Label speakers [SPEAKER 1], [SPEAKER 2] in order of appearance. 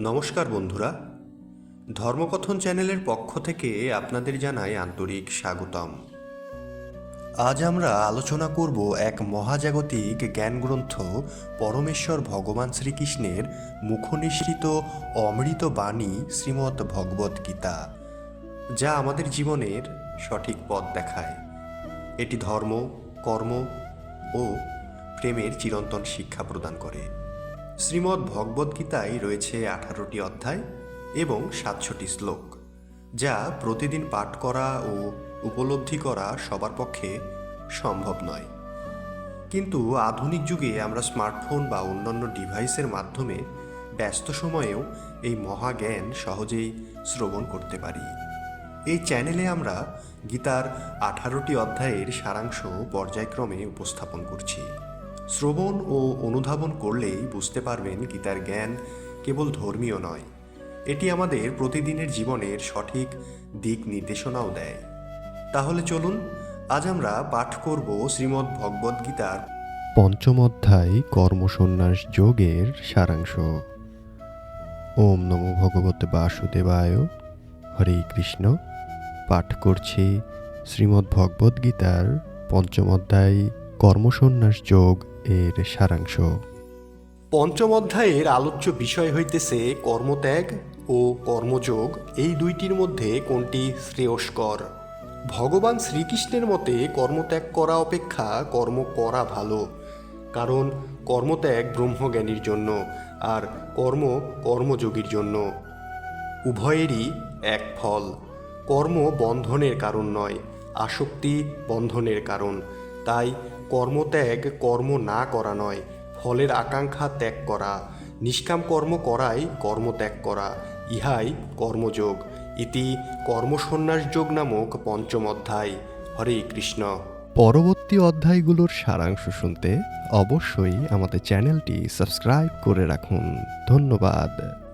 [SPEAKER 1] নমস্কার বন্ধুরা। ধর্মকথন চ্যানেলের পক্ষ থেকে আপনাদের জানাই আন্তরিক স্বাগতম। আজ আমরা আলোচনা করব এক মহাজাগতিক জ্ঞানগ্রন্থ পরমেশ্বর ভগবান শ্রীকৃষ্ণের মুখনিসৃত অমৃত বাণী শ্রীমদ্ ভগবদ গীতা, যা আমাদের জীবনের সঠিক পথ দেখায়। এটি ধর্ম, কর্ম ও প্রেমের চিরন্তন শিক্ষা প্রদান করে। শ্রীমদ্ ভগবদ্গীতায় রয়েছে আঠারোটি অধ্যায় এবং সাতশোটি শ্লোক, যা প্রতিদিন পাঠ করা ও উপলব্ধি করা সবার পক্ষে সম্ভব নয়। কিন্তু আধুনিক যুগে আমরা স্মার্টফোন বা অন্যান্য ডিভাইসের মাধ্যমে ব্যস্ত সময়েও এই মহাজ্ঞান সহজেই শ্রবণ করতে পারি। এই চ্যানেলে আমরা গীতার আঠারোটি অধ্যায়ের সারাংশ পর্যায়ক্রমে উপস্থাপন করছি। শ্রবণ ও অনুধাবন করলেই বুঝতে পারবেন গীতার জ্ঞান কেবল ধর্মীয় নয়। এটি আমাদের প্রতিদিনের জীবনের সঠিক দিক নির্দেশনাও দেয়। তাহলে চলুন, আজ আমরা পাঠ করব শ্রীমদ্ ভগবদ্গীতার
[SPEAKER 2] পঞ্চম অধ্যায় কর্মসন্ন্যাস যোগের সারাংশ। ওম নমো ভগবতে বাসুদেবায়। হরে কৃষ্ণ। পাঠ করছি শ্রীমদ্ ভগবদ্গীতার পঞ্চম অধ্যায় কর্মসন্ন্যাস যোগ এর সারাংশ।
[SPEAKER 1] পঞ্চম অধ্যায়ের আলোচ্য বিষয় হইতেছে কর্মত্যাগ ও কর্মযোগ, এই দুইটির মধ্যে কোনটি শ্রেয়স্কর? ভগবান শ্রীকৃষ্ণের মতে কর্মত্যাগ করা অপেক্ষা কর্ম করা ভালো, কারণ কর্মত্যাগ ব্রহ্মজ্ঞানীর জন্য আর কর্ম কর্মযোগীর জন্য। উভয়েরই এক ফল, কর্ম বন্ধনের কারণ নয়, আসক্তি বন্ধনের কারণ। তাই কর্মত্যাগ কর্ম না করা নয়, ফলের আকাঙ্ক্ষা ত্যাগ করা। নিষ্কাম কর্ম করাই কর্মত্যাগ করা, ইহাই কর্মযোগ। ইতি কর্মসন্ন্যাস যোগ নামক পঞ্চম অধ্যায়। হরে কৃষ্ণ।
[SPEAKER 2] পরবর্তী অধ্যায়গুলোর সারাংশ শুনতে অবশ্যই আমাদের চ্যানেলটি সাবস্ক্রাইব করে রাখুন। ধন্যবাদ।